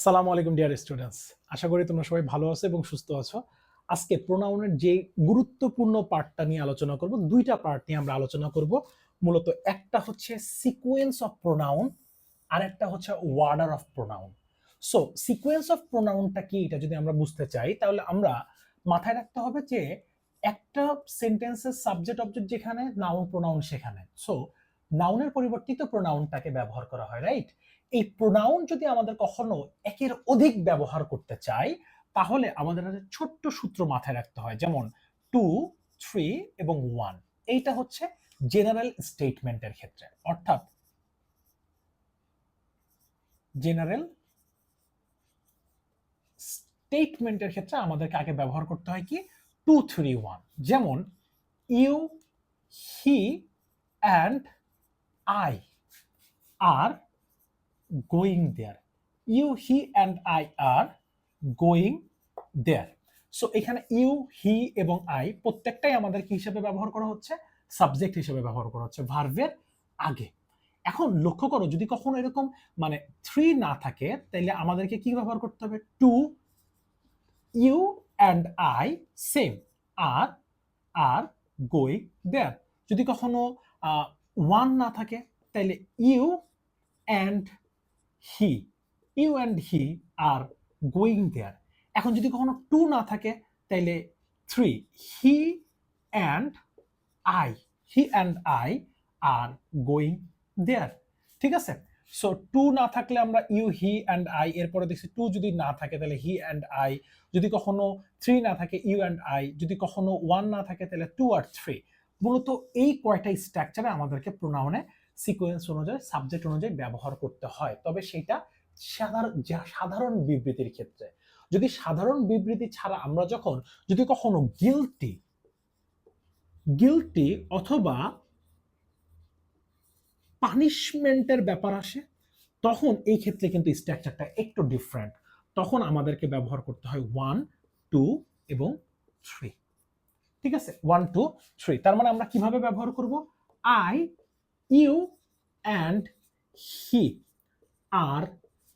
আসসালামু আলাইকুম dear students আশা করি তোমরা সবাই ভালো আছো এবং সুস্থ আছো। আজকে প্রোনাউনের যে গুরুত্বপূর্ণ পার্টটা নিয়ে আলোচনা করব, দুইটা পার্ট নিয়ে আমরা আলোচনা করব। মূলত একটা হচ্ছে সিকোয়েন্স অফ প্রোনাউন আর একটা হচ্ছে order of pronoun so sequence of প্রোনাউনটা কি এটা যদি আমরা বুঝতে চাই, তাহলে আমরা মাথায় রাখতে হবে যে একটা সেন্টেন্সের সাবজেক্ট অবজেক্ট যেখানে নাউন প্রোনাউন সেখানে। সো নাউনের পরিবর্তিত প্রোনাউনটাকে ব্যবহার করা হয় রাইট এই প্রোনাউন যদি আমাদের কখনো একের অধিক ব্যবহার করতে চাই, তাহলে আমাদের একটা ছোট্ট সূত্র মাথায় রাখতে হয়, যেমন টু থ্রি এবং ওয়ান এইটা হচ্ছে জেনারেল স্টেটমেন্টের ক্ষেত্রে। অর্থাৎ জেনারেল স্টেটমেন্টের ক্ষেত্রে আমাদেরকে আগে ব্যবহার করতে হয় কি? টু থ্রি ওয়ান যেমন you he and I are going there. You, he, and I are going there. So এখানে ইউ হি এবং আই প্রত্যেকটাই আমাদের কি হিসেবে ব্যবহার করা হচ্ছে সাবজেক্ট হিসেবে ব্যবহার করা হচ্ছে ভার্ভের আগে এখন লক্ষ্য করো যদি কখনো এরকম মানে থ্রি না থাকে তাহলে আমাদেরকে কি ব্যবহার করতে হবে two you and I same are are going there যদি কখনো ওয়ান না থাকে তাহলে you and he you and he are going there এখন যদি কখনো টু না থাকে, তাইলে three he and I he and I are going there ঠিক আছে? সো টু না থাকলে আমরা ইউ হি অ্যান্ড আই এরপরে দেখছি টু যদি না থাকে তাহলে হি অ্যান্ড আই যদি কখনো থ্রি না থাকে ইউ অ্যান্ড আই যদি কখনো ওয়ান না থাকে তাহলে টু আর থ্রি মূলত এই কয়টা স্ট্রাকচারে আমাদেরকে প্রোনাউনে সিকোয়েন্স অনুযায়ী সাবজেক্ট অনুযায়ী ব্যবহার করতে হয়। তবে সেটা সাধারণ সাধারণ বিবৃতির ক্ষেত্রে। যদি সাধারণ বিবৃতি ছাড়া আমরা যখন, যদি কখনো গিলটি গিলটি অথবা পানিশমেন্টের ব্যাপার আসে, তখন এই ক্ষেত্রে কিন্তু স্ট্রাকচারটা একটু ডিফারেন্ট তখন আমাদেরকে ব্যবহার করতে হয় ওয়ান টু এবং থ্রি ঠিক আছে? ওয়ান টু থ্রি তার মানে আমরা কীভাবে ব্যবহার করব? I you and he are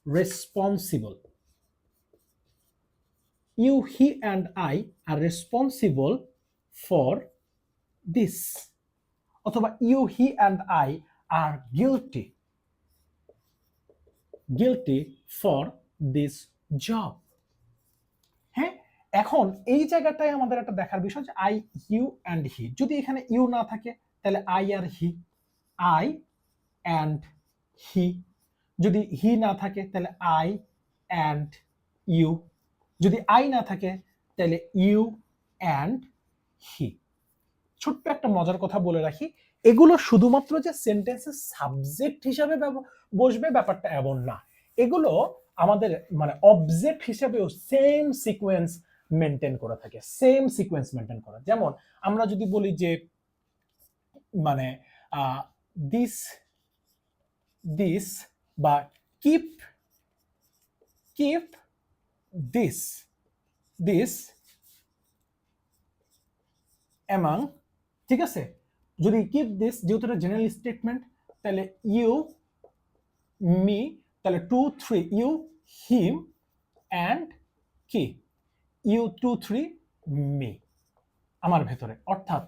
responsible. You, he, and I are responsible for this. অথবা you, he, and I are guilty. Guilty for this job. হ্যাঁ এখন এই জায়গাটায় আমাদের একটা দেখার বিষয় যে আই ইউ অ্যান্ড হি যদি এখানে ইউ না থাকে তাহলে I R he I and he যদি হি না থাকে, তাহলে আই অ্যান্ড ইউ যদি আই না থাকে, তাহলে ইউ অ্যান্ড হি ছোট্ট একটা মজার কথা বলে রাখি, এগুলো শুধুমাত্র যে সেন্টেন্সের সাবজেক্ট হিসাবে বসবে ব্যাপারটা এমন না। এগুলো আমাদের মানে অবজেক্ট হিসাবেও সেম সিকোয়েন্স মেনটেন করে থাকে সেম সিকোয়েন্স মেনটেন করা। যেমন আমরা যদি বলি যে মানে দিস দিস বা keep keep this this among ঠিক আছে? যদি কিপ দিস যেহেতু এটা জেনারেল স্টেটমেন্ট তাহলে ইউ মি তাহলে two three you him and কি ইউ টু থ্রি মি আমার ভেতরে। অর্থাৎ,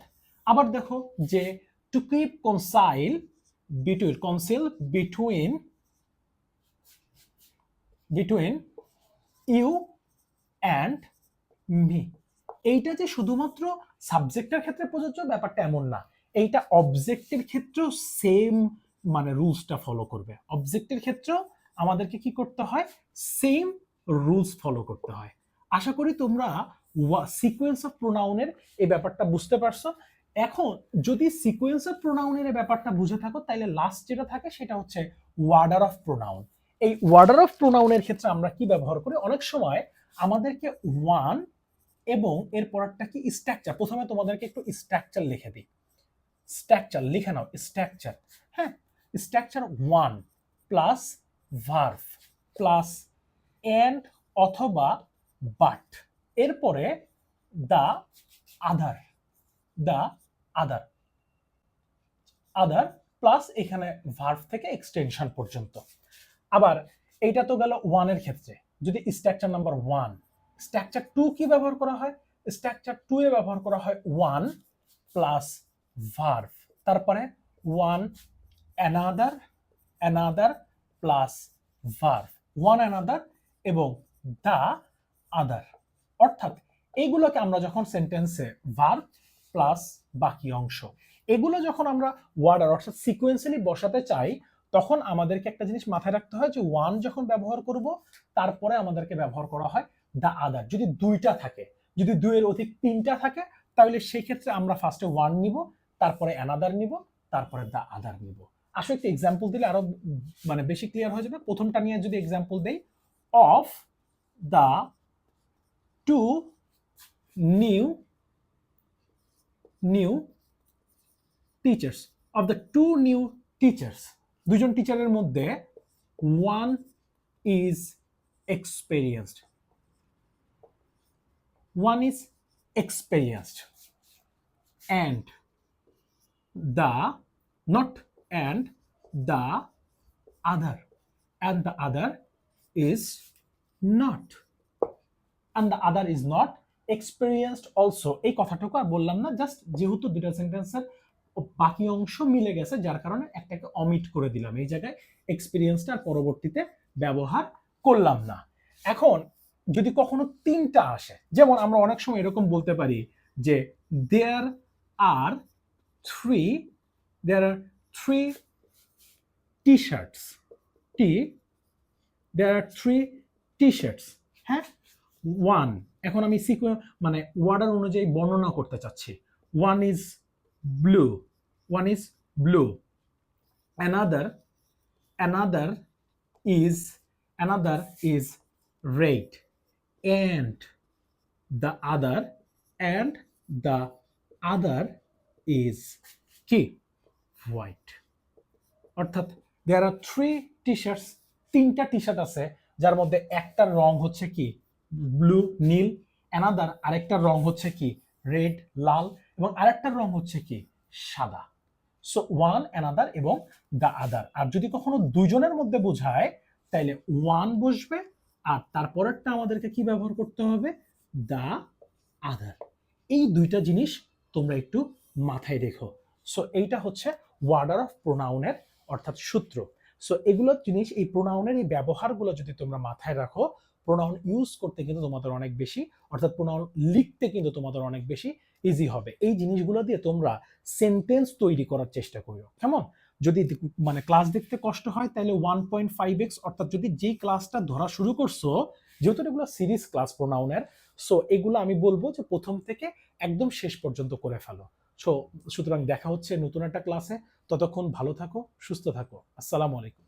আবার দেখো যে to keep counsel between counsel between between you and me এইটা যে শুধুমাত্র সাবজেক্টের ক্ষেত্রে প্রযোজ্য ব্যাপারটা এমন না। এইটা অবজেক্টের ক্ষেত্রেও সেম মানে রুলসটা ফলো করবে। অবজেক্টের ক্ষেত্রেও আমাদেরকে কি করতে হয়? সেম রুলস ফলো করতে হয়। আশা করি তোমরা সিকোয়েন্স অফ প্রোনাউনের এই ব্যাপারটা বুঝতে পারছ। এখন যদি সিকোয়েন্স অফ প্রোনাউনের ব্যাপারটা বুঝে থাকো তাহলে লাস্ট যেটা থাকে সেটা হচ্ছে ওয়ার্ডার অফ প্রোনাউন এই ওয়ার্ডার অফ প্রোনাউনের ক্ষেত্রে আমরা কি ব্যবহার করি? অনেক সময় আমাদেরকে ওয়ান এবং এর পরেরটা কি স্ট্রাকচার প্রথমে তোমাদেরকে একটু স্ট্রাকচার লিখে দিই। স্ট্রাকচার লিখে নাও স্ট্রাকচার হ্যাঁ? Structure one plus verb plus and অথবা বাট এরপরে the other the other other plus এখানে ভার্ভ থেকে এক্সটেনশন পর্যন্ত। আবার এইটা তো গেল ওয়ানের ক্ষেত্রে। যদি structure number one structure two কি ব্যবহার করা হয়? স্ট্রাকচার টু এ ব্যবহার করা হয় ওয়ান প্লাস ভার্ভ তারপরে one another another plus verb one another এবং দ্য আদার অর্থাৎ এইগুলোকে আমরা যখন সেন্টেন্সে ভার্ভ প্লাস বাকি অংশ। এগুলো যখন আমরা ওয়ার্ডার অর্থাৎ সিকোয়েন্সিয়ালি বসাতে চাই, তখন আমাদেরকে একটা জিনিস মাথায় রাখতে হয় যে ওয়ান যখন ব্যবহার করব, তারপরে আমাদেরকে ব্যবহার করা হয় দ্য আদার যদি দুইটা থাকে, যদি দুইয়ের অধিক তিনটা থাকে, তাহলে সেই ক্ষেত্রে আমরা ফার্স্টে ওয়ান নিব, তারপরে অ্যানাদার নিব, তারপরে দ্য আদার নিব। আসলে একটা এক্সাম্পল দিলে আরও মানে বেশি ক্লিয়ার হয়ে যাবে। প্রথমটা নিয়ে যদি এক্সাম্পল দেই of the two new new teachers of the two new teachers দুজন টিচারের মধ্যে one is experienced one is experienced and the not and the other and the other is not and the other is not experienced also, এই কথাটুকু আর বললাম না just যেহেতু দুটা সেন্টেন্সের বাকি অংশ মিলে গেছে, যার কারণে একটাকে অমিট করে দিলাম, এই জায়গায় এক্সপিরিয়েন্সটা আর পরবর্তীতে ব্যবহার করলাম না। এখন, যদি কখনো তিনটা আসে, যেমন আমরা অনেক সময় এরকম বলতে পারি যে there are three there are three T shirts T there are three T shirts হ্যাঁ? ওয়ান এখন আমি সিকো মানে ওয়ার্ডার অনুযায়ী বর্ণনা করতে চাচ্ছি। One is blue one is blue another another is another is red and the other and the other is কি? হোয়াইট অর্থাৎ there are three T shorts তিনটা টি শার্ট আছে, যার মধ্যে একটার রং হচ্ছে কি? ব্লু, নীল। অ্যানাদার আরেকটার রং হচ্ছে কি? রেড লাল। এবং আরেকটার রং হচ্ছে কি? সাদা। সো ওয়ান অ্যানাদার এবং দ্য আদার আর যদি কখনো দুজনের মধ্যে বোঝায়, তাইলে ওয়ান বসবে, আর তারপরেরটা আমাদেরকে কি ব্যবহার করতে হবে? দা আদার এই দুইটা জিনিস তোমরা একটু মাথায় রেখো। সো এইটা হচ্ছে ওয়ার্ডার অফ প্রোনাউনের অর্থাৎ সূত্র। সো এগুলো জিনিস, এই প্রোনাউনের এই ব্যবহারগুলো যদি তোমরা মাথায় রাখো প্রোনাউন ইউজ করতে কিন্তু তোমাদের অনেক বেশি, অর্থাৎ প্রোনাউন লিখতে কিন্তু তোমাদের অনেক বেশি ইজি হবে। এই জিনিসগুলো দিয়ে তোমরা সেন্টেন্স তৈরি করার চেষ্টা করো কেমন? যদি মানে ক্লাস দেখতে কষ্ট হয়, তাহলে ওয়ান পয়েন্ট ফাইভ এক্স অর্থাৎ যদি যেই ক্লাসটা ধরা শুরু করছ, যেহেতু এগুলো সিরিজ ক্লাস প্রোনাউনের সো এগুলো আমি বলব যে প্রথম থেকে একদম শেষ পর্যন্ত করে ফেলো। সো সুতরাং দেখা হচ্ছে নতুন একটা ক্লাসে ততক্ষণ ভালো থাকো, সুস্থ থাকো। আসসালামু আলাইকুম।